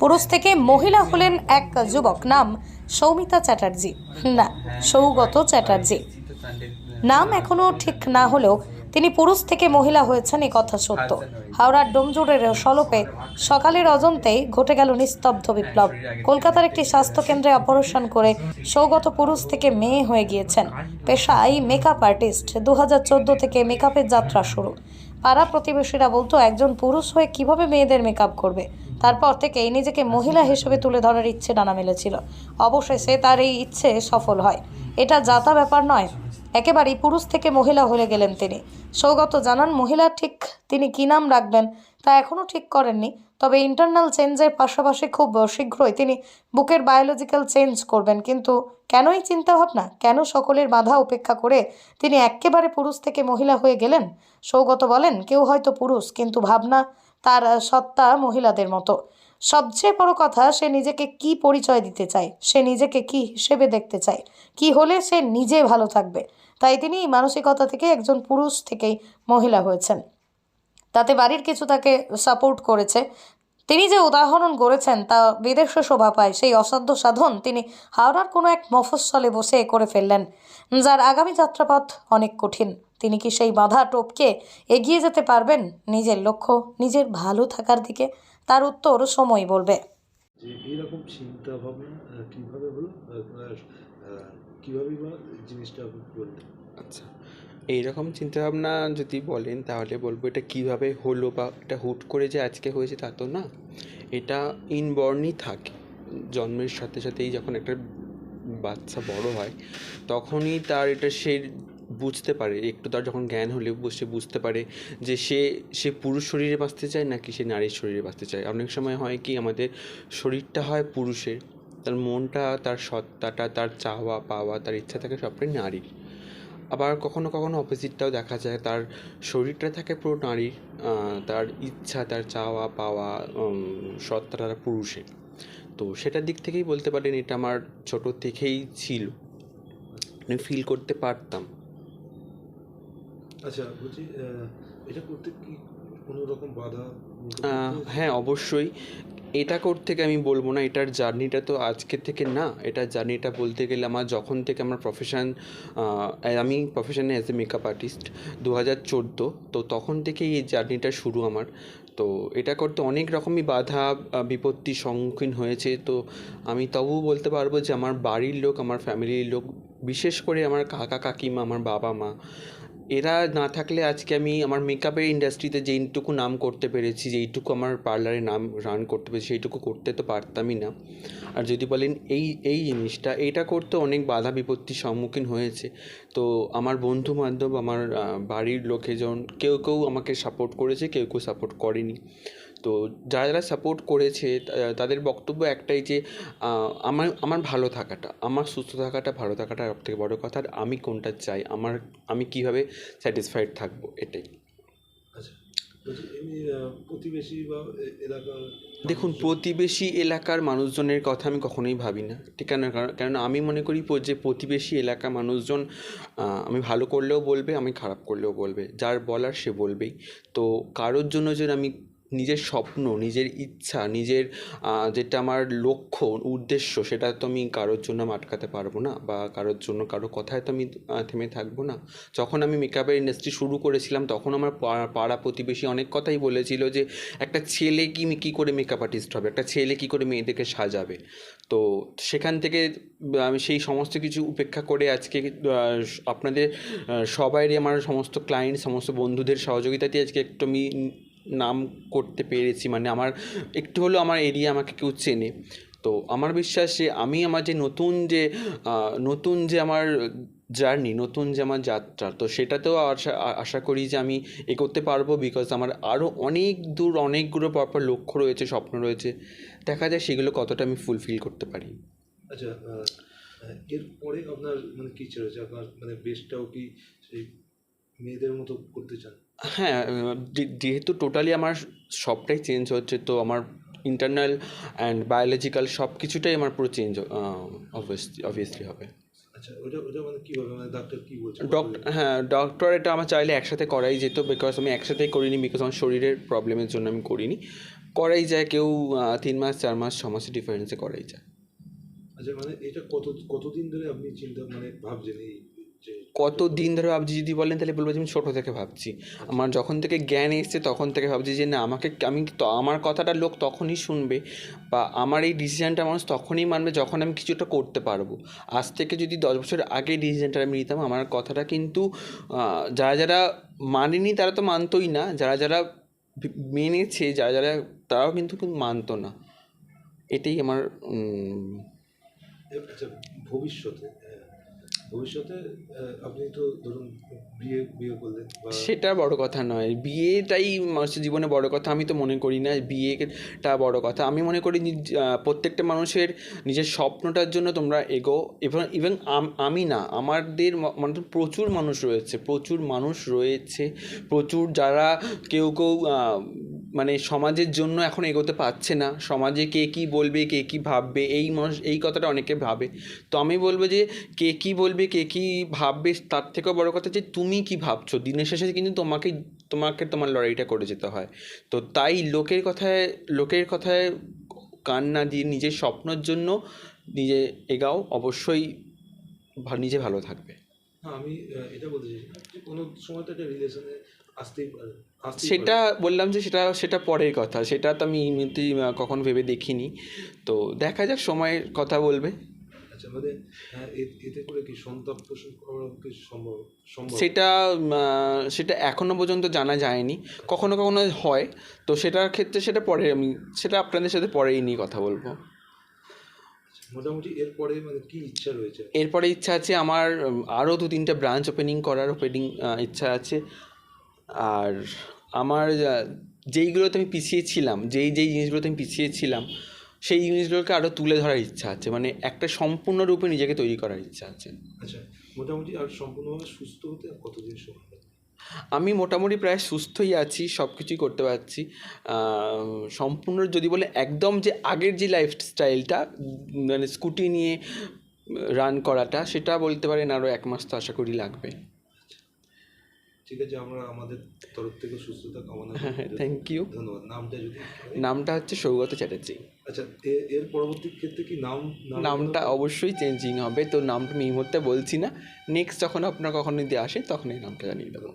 পুরুষ থেকে মহিলা হলেন এক যুবক। নাম সৌমিতা চ্যাটার্জি। না, সৌগত চ্যাটার্জি। নাম এখনও ঠিক না হলেও তিনি পুরুষ থেকে মহিলা হয়েছেন, এ কথা সত্য। হাওড়ার ডোমজুড়ের সলপে সকালের অজন্তেই ঘটে গেল নিস্তব্ধ বিপ্লব। কলকাতার একটি স্বাস্থ্য কেন্দ্রে অপারেশন করে সৌগত পুরুষ থেকে মেয়ে হয়ে গিয়েছেন। পেশায় মেকআপ আর্টিস্ট দু হাজার চোদ্দ থেকে মেকআপের যাত্রা শুরু। পাড়া প্রতিবেশীরা বলতো, একজন পুরুষ হয়ে কীভাবে মেয়েদের মেকআপ করবে? তারপর থেকেই নিজেকে মহিলা হিসেবে তুলে ধরার ইচ্ছে ডানা মেলেছিল। অবশেষে তার এই ইচ্ছে সফল হয়। এটা যাতা ব্যাপার নয়। একেবারেই পুরুষ থেকে মহিলা হয়ে গেলেন তিনি। সৌগত জানান, মহিলা ঠিক তিনি কী নাম রাখবেন তা এখনও ঠিক করেননি। তবে ইন্টারনাল চেঞ্জের পাশাপাশি খুব শীঘ্রই তিনি বুকের বায়োলজিক্যাল চেঞ্জ করবেন। কিন্তু কেনই চিন্তাভাবনা? কেন সকলের বাধা উপেক্ষা করে তিনি একেবারে পুরুষ থেকে মহিলা হয়ে গেলেন? সৌগত বলেন, কেউ হয়তো পুরুষ, কিন্তু ভাবনা তার সত্তা মহিলাদের মতো। সবচেয়ে বড় কথা, সে নিজেকে কি পরিচয় দিতে চায়? সে নিজেকে কি হিসেবে দেখতে চায়? কি হলে সে নিজে ভালো থাকবে? তাই তিনি মানসিকতা থেকে একজন পুরুষ থেকেই মহিলা হয়েছেন। তাতে বাড়ির কিছু তাকে সাপোর্ট করেছে। তিনি যে উদাহরণ গড়েছেন, তা বিদেশে শোভা পায়। সেই অসাধ্য সাধন তিনি হাওড়ার কোনো এক মফস্বলে বসে করে ফেললেন, যার আগামী যাত্রাপথ অনেক কঠিন। তিনি কি সেই বাধা টপকে এগিয়ে যেতে পারবেন? নিজের লক্ষ্য নিজের ভালো থাকার দিকে তার উত্তর সময় বলবে। যে এইরকম চিন্তা ভাবনা কীভাবে হলো? আপনার কীভাবে বা জিনিসটা আচ্ছা এইরকম চিন্তাভাবনা যদি বলেন তাহলে বলব এটা কীভাবে হলো বা এটা হুট করে যে আজকে হয়েছে তা তো না। এটা ইনবর্নই থাকে। জন্মের সাথে সাথেই যখন একটা বাচ্চা বড় হয় তখনই তার এটা সে বুঝতে পারে, একটু তার যখন জ্ঞান হলে সে বুঝতে পারে যে সে সে পুরুষ শরীরে বাঁচতে চায় নাকি সে নারীর শরীরে বাঁচতে চায়। অনেক সময় হয় কি আমাদের শরীরটা হয় পুরুষের, তার মনটা, তার সত্তাটা, তার চাওয়া, পাওয়া, তার ইচ্ছা থাকে সবটাই নারীর। আবার কখনো কখনো অপোজিটটাও দেখা যায়, তার শরীরটা থাকে পুরো নারীর তার ইচ্ছা, তার চাওয়া, পাওয়া সত্তাটা তার পুরুষের। তো সেটার দিক থেকেই বলতে পারেন এটা আমার ছোট থেকেই ছিল। আমি ফিল করতে পারতাম। আচ্ছা বলছি এটা করতে কি কোনো রকম বাধা? হ্যাঁ অবশ্যই। এটা করতে আমি বলব না, এটার জার্নিটা তো আজকে থেকে না এটার জার্নিটা বলতে গেলে আমার যখন থেকে আমার প্রফেশন আমি প্রফেশনে অ্যাজ এ মেকআপ আর্টিস্ট দু হাজার চোদ্দ, তো তখন থেকেই এই জার্নিটা শুরু আমার। তো এটা করতে অনেক রকমই বাধা বিপত্তির সম্মুখীন হয়েছে। তো আমি তবুও বলতে পারব যে আমার বাড়ির লোক, আমার ফ্যামিলির লোক, বিশেষ করে আমার কাকা কাকিমা, আমার বাবা মা এরা না থাকলে আজকে আমি আমার মেকআপের ইন্ডাস্ট্রিতে যেইটুকু নাম করতে পেরেছি, যেইটুকু আমার পার্লারে নাম রান করতে পেরেছি, সেইটুকু করতে তো পারতামই না। আর যদি বলেন এই এই জিনিসটা, এটা করতে অনেক বাধা বিপত্তির সম্মুখীন হয়েছে। তো আমার বন্ধু বান্ধব আমার বাড়ির লোকেজন কেউ কেউ আমাকে সাপোর্ট করেছে, কেউ কেউ সাপোর্ট করেনি। তো যারা যারা সাপোর্ট করেছে তাদের বক্তব্য একটাই যে আমার আমার ভালো থাকাটা আমার সুস্থ থাকাটা ভালো থাকাটা সব থেকে বড় কথা। আর আমি কোনটা চাই আমার আমি কীভাবে স্যাটিসফাইড থাকব এটাই। আচ্ছা প্রতিবেশী বা এলাকার দেখুন প্রতিবেশী এলাকার মানুষজনের কথা আমি কখনোই ভাবি না। ঠিক কেন কারণ কেন আমি মনে করি যে প্রতিবেশী এলাকার মানুষজন আমি ভালো করলেও বলবে আমি খারাপ করলেও বলবে। যার বলার সে বলবেই। তো কারোর জন্য যে আমি নিজের স্বপ্ন নিজের ইচ্ছা নিজের যেটা আমার লক্ষ্য উদ্দেশ্য সেটা তো আমি কারোর জন্য আমি আটকাতে পারব না বা কারোর জন্য কারও কথায় তো আমি থেমে থাকব না। যখন আমি মেকআপের ইন্ডাস্ট্রি শুরু করেছিলাম তখন আমার পাড়া- প্রতিবেশী অনেক কথাই বলেছিল যে একটা ছেলে কি কী করে মেকআপ আর্টিস্ট হবে? একটা ছেলে কী করে মেয়েদেরকে সাজাবে? তো সেখান থেকে আমি সেই সমস্ত কিছু উপেক্ষা করে আজকে আপনাদের আহ, সবাইরই আমার সমস্ত ক্লায়েন্ট সমস্ত বন্ধুদের সহযোগিতাতে আজকে একটু আমি নাম করতে পেরেছি মানে আমার, একটু হলেও আমার এরিয়া আমাকে কেউ চেনে। তো আমার বিশ্বাস যে আমি আমার যে নতুন যে নতুন যে আমার জার্নি, নতুন যে আমার যাত্রা, তো সেটাতেও আশা আশা করি যে আমি এগোতে পারব বিকজ আমার আরও অনেক দূর, অনেকগুলো পরপর লক্ষ্য রয়েছে, স্বপ্ন রয়েছে। দেখা যায় সেগুলো কতটা আমি ফুলফিল করতে পারি। আচ্ছা এরপরে আপনার মানে কি চলেছে আপনার মানে বেশটাও কি সেই মেয়েদের মতো করতে চান? হ্যাঁ যেহেতু টোটালি আমার সবটাই চেঞ্জ হচ্ছে তো আমার ইন্টারনাল অ্যান্ড বায়োলজিক্যাল সব কিছুটাই আমার পুরো চেঞ্জ অবভিয়াসলি অবভিয়াসলি হবে। আচ্ছা ওটা ওটা মানে মানে ডক্টর হ্যাঁ ডক্টর এটা আমার চাইলে একসাথে করাই যেত বিকজ আমি একসাথেই করিনি বিকজ আমার শরীরের প্রবলেমের জন্য আমি করিনি। করাই যায় কেউ তিন মাস চার মাস ছ মাসের ডিফারেন্সে করাই যায়। আচ্ছা মানে এটা কত কতদিন ধরে আপনি চিন্তা মানে ভাবছেন এই কত দিন ধরে ভাবছি, যদি বলেন তাহলে বলব যে আমি ছোটো থেকে ভাবছি। আমার যখন থেকে জ্ঞান এসছে, তখন থেকে ভাবছি যে না, আমাকে আমি আমার কথাটা লোক তখনই শুনবে বা আমার এই ডিসিশানটা মানুষ তখনই মানবে যখন আমি কিছুটা করতে পারব। আজ থেকে যদি দশ বছর আগে ডিসিশানটা আমি নিতাম, আমার কথাটা কিন্তু যারা যারা মানেনি তারা তো মানতোই না। যারা যারা মেনেছে, যারা যারা, তারাও কিন্তু মানতো না। এটাই আমার আচ্ছা ভবিষ্যতে ভবিষ্যতে আপনি তো ধরুন বিয়ে বিয়ে করলেন সেটা বড় কথা নয়। বিয়েটাই মানুষের জীবনে বড় কথা, আমি তো মনে করি না বিয়েটা বড় কথা। আমি মনে করি প্রত্যেকটা মানুষের নিজের স্বপ্নটার জন্য তোমরা এগো। এবং ইভেন আমি না, আমাদের মানে প্রচুর মানুষ রয়েছে, প্রচুর মানুষ রয়েছে, প্রচুর যারা কেউ কেউ মানে সমাজের জন্য এখন এগোতে পারছে না। সমাজে কে কী বলবে, কে কী ভাববে, এই মানুষ, এই কথাটা অনেকে ভাবে। তো আমি বলব যে, কে কী বলবে কে কী ভাববে তার থেকেও বড় কথা যে তুমি কি ভাবছ? দিনের শেষে কিন্তু তোমাকে তোমাকে তোমার লড়াইটা করে যেতে হয়। তো তাই লোকের কথায় লোকের কথায় কান না দিয়ে নিজের স্বপ্নের জন্য নিজে এগাও অবশ্যই নিজে ভালো থাকবে। আমি এটা বলতে চাইছিলাম কোনো সময় তো একটা রিলেশনে আসতেই পারে সেটা বললাম যে সেটা সেটা পরের কথা সেটা তো আমি এমনিতেই কখনো ভেবে দেখিনি। তো দেখা যাক সময়ের কথা বলবে। মানে হ্যাঁ, এতে করে কি সন্তাপ পোষণ করা কি সম্ভব সম্ভব? সেটা সেটা এখনও পর্যন্ত জানা যায়নি। কখনো কখনো হয়। তো সেটার ক্ষেত্রে সেটা পরে আমি সেটা আপনাদের সাথে পরেই নিয়ে কথা বলব। মোটামুটি এরপরে মানে কি ইচ্ছা রয়েছে? এরপরে ইচ্ছা আছে আমার আরও দু তিনটে ব্রাঞ্চ ওপেনিং করার ওপেনিং ইচ্ছা আছে। আর আমার যেইগুলোতে আমি পিছিয়ে ছিলাম যেই যেই জিনিসগুলোতে আমি পিছিয়ে ছিলাম সেই জিনিসগুলোকে আরও তুলে ধরার ইচ্ছা আছে। মানে একটা সম্পূর্ণরূপে নিজেকে তৈরি করার ইচ্ছা আছে। আচ্ছা মোটামুটি আর সম্পূর্ণভাবে সুস্থ হতে কতদিন সময় আমি মোটামুটি প্রায় সুস্থই আছি সব কিছুই করতে পারছি। সম্পূর্ণ যদি বলে একদম যে আগের যে লাইফস্টাইলটা মানে স্কুটি নিয়ে রান করাটা সেটা বলতে পারেন আরও এক মাস তো আশা করি লাগবে। ঠিক আছে আমরা আমাদের তরফ থেকে সুস্থতা কামনা করি। থ্যাংক ইউ ধন্যবাদ। নামটা যদি নামটা হচ্ছে সৌগত চ্যাটার্জি। আচ্ছা এর পরবর্তী ক্ষেত্রে কি নাম নাম নামটা অবশ্যই চেঞ্জিং হবে তো নামটা আমি এই মুহূর্তে বলছি না। নেক্সট যখন আপনার কখনো যদি আসে তখন এই নামটা জানিয়ে দেবো।